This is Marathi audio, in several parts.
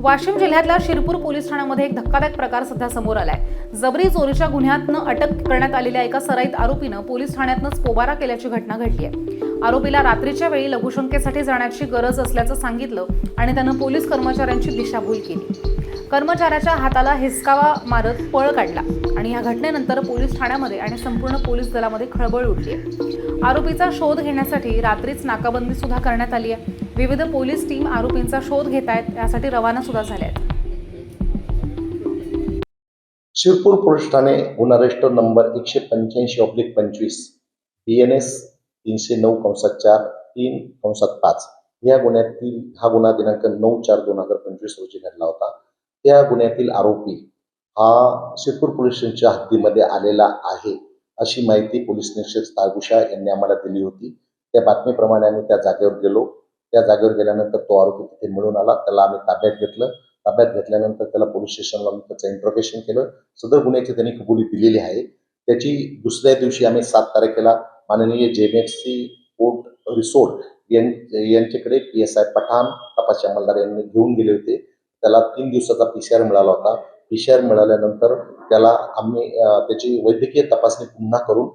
वाशिम जिल्ह्यातल्या शिरपूर पोलीस ठाण्यामध्ये एक धक्कादायक प्रकार सध्या समोर आलाय. जबरी चोरीच्या गुन्ह्यातनं अटक करण्यात आलेल्या एका सराईत आरोपीनं पोलीस ठाण्यातनंच पोबारा केल्याची घटना घडली आहे. आरोपीला रात्रीच्या वेळी लघुशंकेसाठी जाण्याची गरज असल्याचं सांगितलं आणि त्यानं पोलीस कर्मचाऱ्यांची दिशाभूल केली. कर्मचाऱ्याच्या हाताला हिसकावा मारत पळ काढला. आणि या घटनेनंतर पोलीस ठाण्यामध्ये आणि संपूर्ण पोलीस दलामध्ये खळबळ उठली आहे आरोपीचा शोध घेण्यासाठी रात्रीच नाकाबंदी सुद्धा करण्यात आली आहे विविध पोलीस टीम आरोपींचा शोध घेत आहेत त्यासाठी रवाना सुद्धा झाल्या आहेत शिरपूर पोलीस ठाणे गुन्हा रजिस्टर नंबर एकशे पंच्याऐंशी ऑब्लिक पंचवीस बी एन एस तीनशे नऊ कंसात चार तीन कंसात पाच. या गुन्ह्यातील हा गुन्हा दिनांक नऊ चार दोन हजार पंचवीस रोजी घडला होता. त्या गुन्ह्यातील आरोपी हा शिरपूर पोलीस स्टेशनच्या हद्दीमध्ये आलेला आहे अशी माहिती पोलीस निरीक्षक तागुशा यांनी आम्हाला दिली होती. त्या बातमीप्रमाणे आम्ही त्या जागेवर गेलो. त्या जागेवर गेल्यानंतर तो आरोपी तिथे मिळून आला. त्याला आम्ही ताब्यात घेतलं. ताब्यात घेतल्यानंतर त्याला पोलीस स्टेशनला त्याचं इंट्रोगेशन केलं. सदर गुन्ह्याची त्यांनी कबुली दिलेली आहे. त्याची दुसऱ्या दिवशी आम्ही सात तारखेला माननीय जेएमएफसी कोर्ट रिसोर्ट यांच्याकडे पी एस आय पठाण तपास अंमलदार यांनी घेऊन गेले होते. त्याला तीन दिवसाचा पी सी आर मिळाला होता. पी सी आर मिळाल्यानंतर त्याला आम्ही त्याची वैद्यकीय तपासणी पुन्हा करून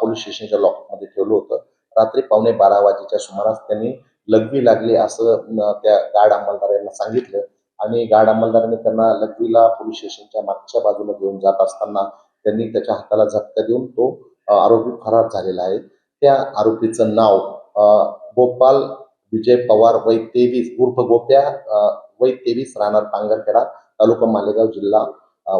पोलीस स्टेशनच्या लॉकमध्ये ठेवलं होतं. रात्री पावणे बारा वाजेच्या सुमारास त्यांनी लघवी लागली असं त्या गार्ड अंमलदार यांना सांगितलं आणि गार्ड अंमलदारांनी त्यांना लघवीला पोलीस स्टेशनच्या मागच्या बाजूला घेऊन जात असताना त्यांनी त्याच्या हाताला झटका देऊन तो आरोपी फरार झालेला आहे. त्या आरोपीचं नाव गोपाल विजय पवार वय तेवीस उर्फ गोप्या वय तेवीस राहणार पांगरखेडा तालुका मालेगाव जिल्हा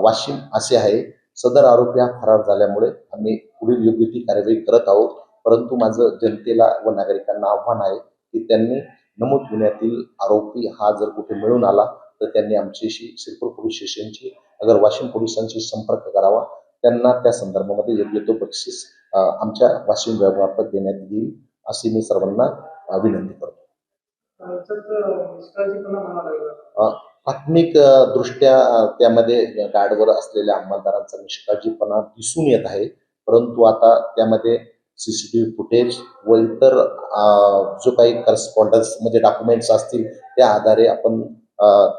वाशिम असे आहे. सदर आरोपी हा फरार झाल्यामुळे आम्ही पुढील योग्य ती कार्यवाही करत आहोत. परंतु माझं जनतेला व नागरिकांना आव्हान आहे की त्यांनी नमूद गुन्ह्यातील आरोपी हा जर कुठे मिळून आला तर त्यांनी आमच्याशी शिरपूर पोलीस स्टेशनची अगर वाशिम पोलिसांशी संपर्क करावा. त्यांना त्या संदर्भामध्ये योग्य तो बक्षीस आमच्या वाशिम विभागामार्फत देण्यात येईल अशी मी सर्वांना विनंती करतो. आत्मिक प्राथमिक दृष्ट्या त्यामध्ये गार्डवर असलेल्या अंमलदारांचा निष्काळजीपणा दिसून येत आहे. परंतु आता त्यामध्ये सीसीटीव्ही फुटेज व इतर जो काही करस्पॉन्डन्स म्हणजे डॉक्युमेंट्स असतील त्या आधारे आपण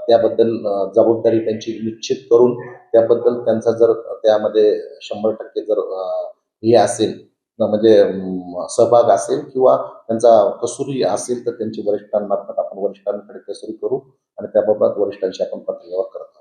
त्याबद्दल जबाबदारी त्यांची निश्चित करून त्याबद्दल त्यांचा जर त्यामध्ये शंभर टक्के जर हे असेल म्हणजे सहभाग असेल किंवा त्यांचा कसुरी असेल तर त्यांची वरिष्ठांमार्फत आपण वरिष्ठांकडे कसुरी करू आणि त्याबाबत वरिष्ठांशी आपण पत्रव्यवहार करत